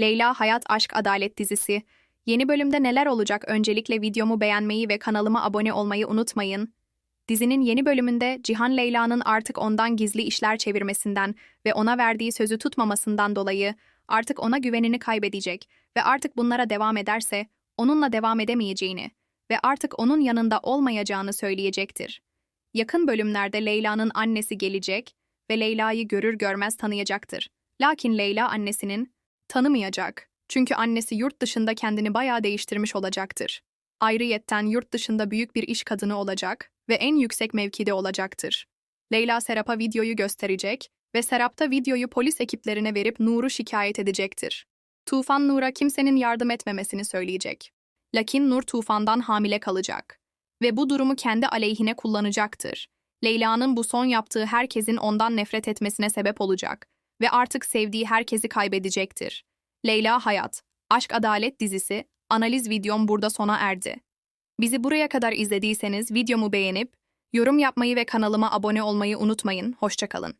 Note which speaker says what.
Speaker 1: Leyla Hayat Aşk Adalet dizisi. Yeni bölümde neler olacak? Öncelikle videomu beğenmeyi ve kanalıma abone olmayı unutmayın. Dizinin yeni bölümünde Cihan Leyla'nın artık ondan gizli işler çevirmesinden ve ona verdiği sözü tutmamasından dolayı artık ona güvenini kaybedecek ve artık bunlara devam ederse onunla devam edemeyeceğini ve artık onun yanında olmayacağını söyleyecektir. Yakın bölümlerde Leyla'nın annesi gelecek ve Leyla'yı görür görmez tanıyacaktır. Lakin Leyla annesinin tanımayacak. Çünkü annesi yurt dışında kendini bayağı değiştirmiş olacaktır. Ayrıyetten yurt dışında büyük bir iş kadını olacak ve en yüksek mevkide olacaktır. Leyla Serap'a videoyu gösterecek ve Serap da videoyu polis ekiplerine verip Nur'u şikayet edecektir. Tufan Nur'a kimsenin yardım etmemesini söyleyecek. Lakin Nur Tufan'dan hamile kalacak ve bu durumu kendi aleyhine kullanacaktır. Leyla'nın bu son yaptığı herkesin ondan nefret etmesine sebep olacak ve artık sevdiği herkesi kaybedecektir. Leyla Hayat, Aşk Adalet dizisi, analiz videom burada sona erdi. Bizi buraya kadar izlediyseniz videomu beğenip, yorum yapmayı ve kanalıma abone olmayı unutmayın. Hoşçakalın.